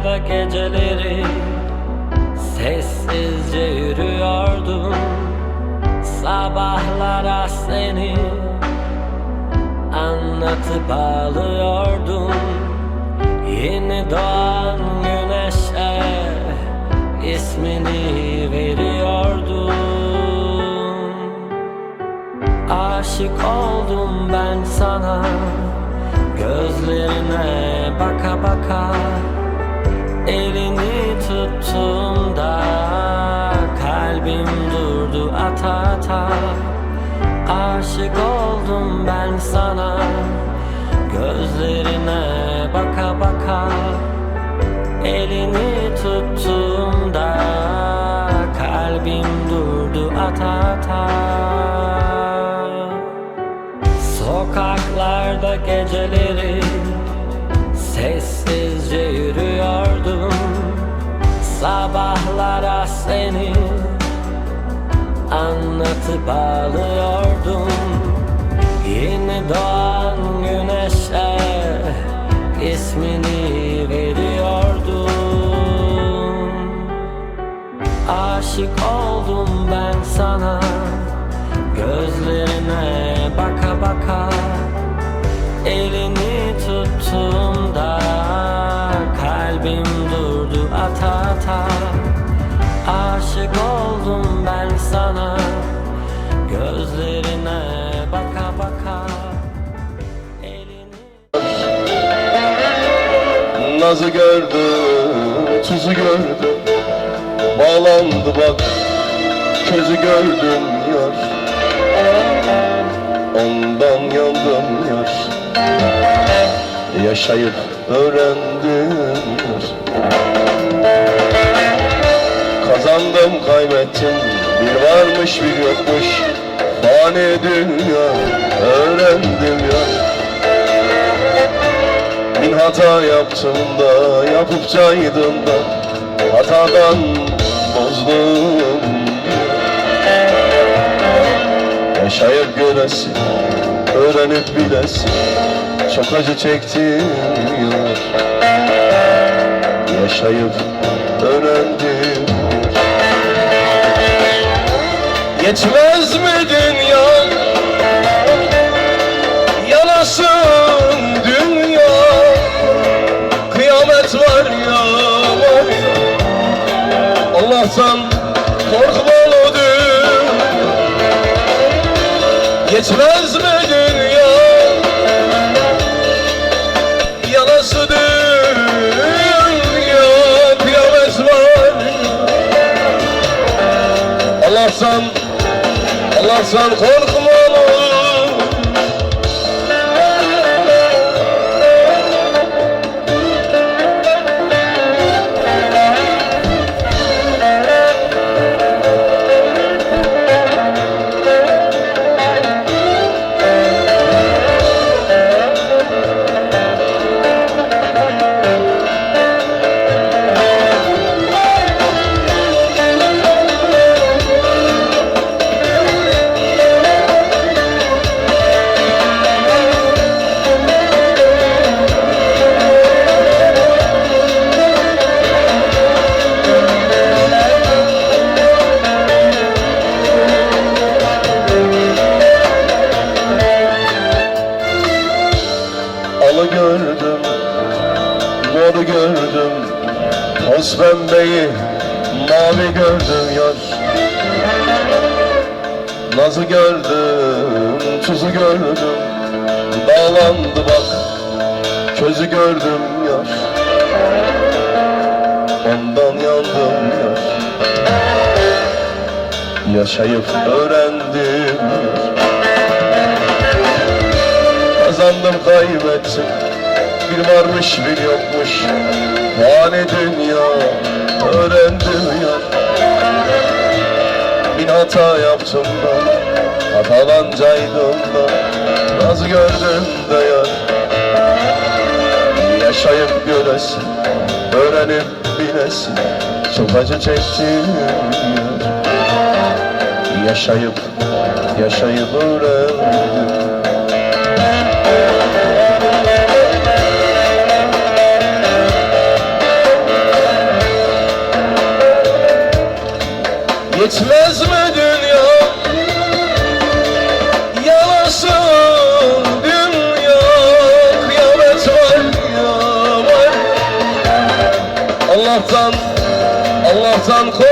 Sokaklarda geceleri Sessizce yürüyordum. Sabahlara seni Anlatıp ağlıyordum Yeni doğan güneşe ismini veriyordum. Aşık oldum ben sana Gözlerine baka baka Elini tuttuğumda Kalbim durdu ata ata. Aşık oldum ben sana Gözlerine baka baka. Elini tuttuğumda Kalbim durdu ata ata. Sokaklarda geceleri Sessizce Sabahlara seni Anlatıp ağlıyordum Yeni doğan güneşe ismini veriyordum. Aşık oldum ben sana Gözlerine Nazı gördüm, tuzu gördüm Bağlandı bak, közü gördüm yar. Ondan yandım yar. Yaşayıp öğrendim yar. Kazandım kaybettim. Bir varmış bir yokmuş. Fani dünya öğrendim yar Bin hata yaptım da yapıp caydım da Hatadan bozdum. Yaşayıp göresin, öğrenip bilesin. Çok acı çektim yar Yaşayıp öğrendim. Yetmez mi Allah'tan korkmalıdır Yetmez mi dünya? Yanası dünya Kıyamet var. Allah'tan Allah'tan korkmalı Alı gördüm, moru gördüm. Toz pembeyi, mavi gördüm yar. Nazı gördüm, tuzu gördüm. Dağlandı bak, közü gördüm yar. Ondan yandım yar. Yaşayıp öğrendim Kazandım kaybettim. Bir varmış bir yokmuş. Fani dünya öğrendim ya. Bin hata yaptım da Hatalanacaydım da. Naz gördüm de ya. Yaşayıp göresin Öğrenip bilesin. Çok acı çektim ya. Yaşayıp Yaşayıp öğrendim Geçmez mi dünya? Yalasın dünya. Kıyamet var ya var. Allah'tan Allah'tan kork.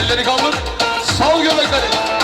Elleri kaldır Sal göbekleri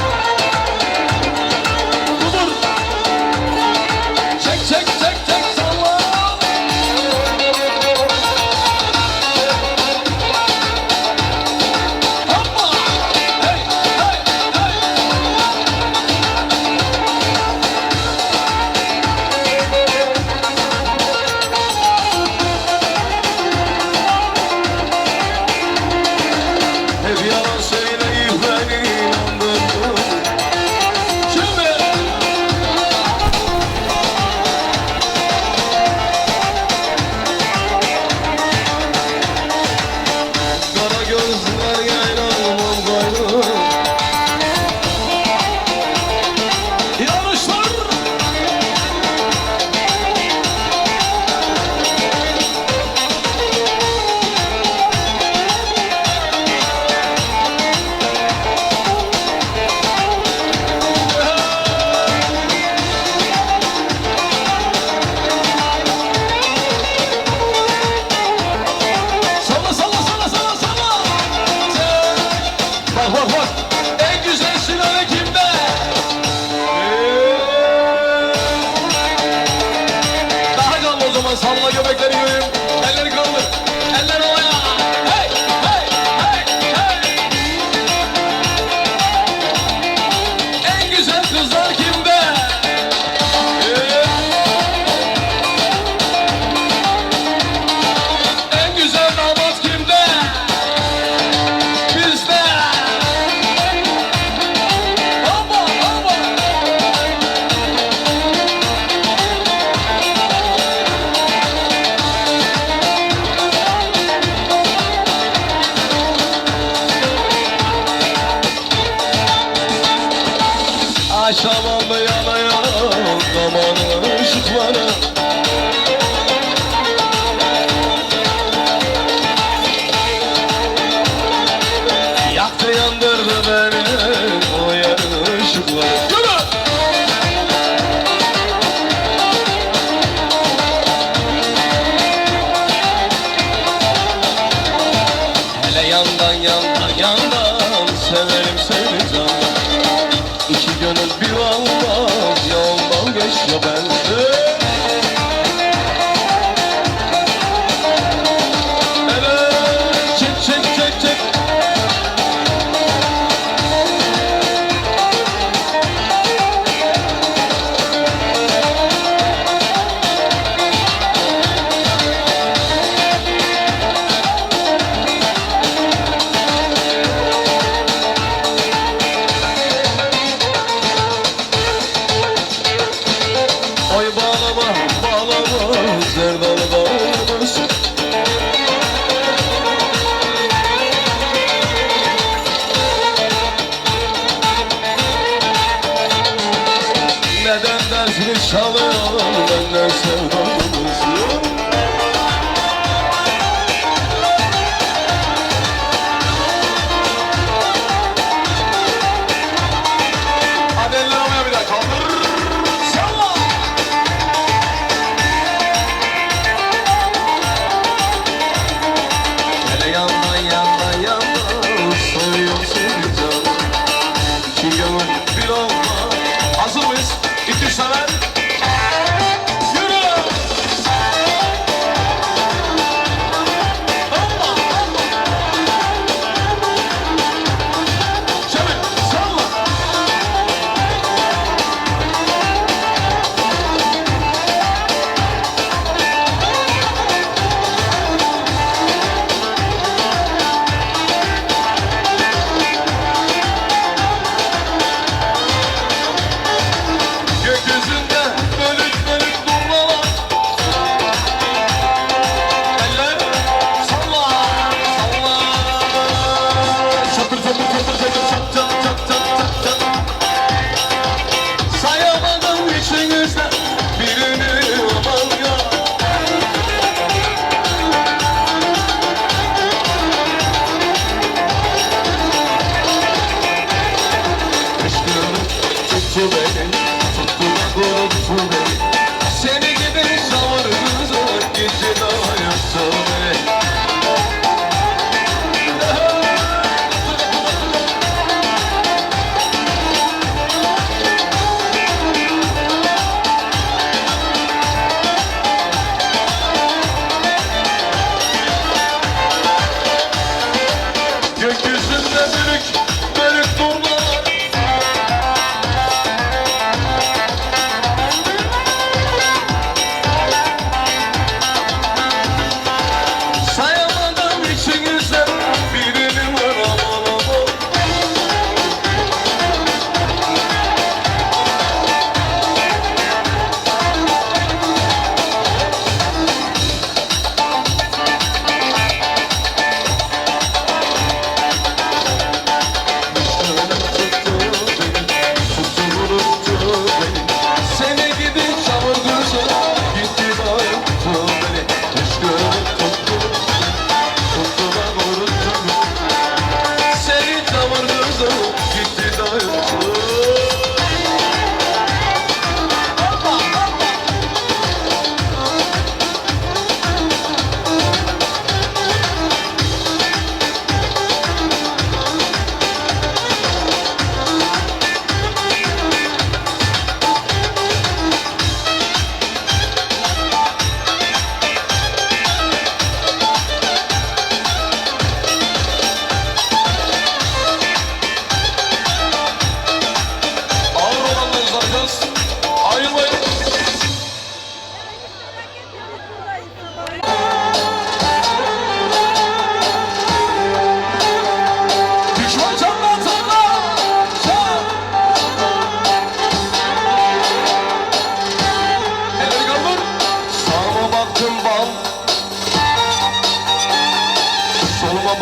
ondan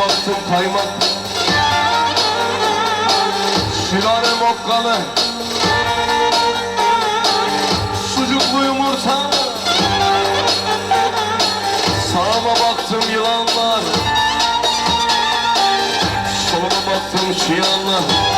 Baktım kaymak Sülalem okkalı. Sucuklu yumurta. Sağıma baktım yılanlar. Soluma baktım çıyanlar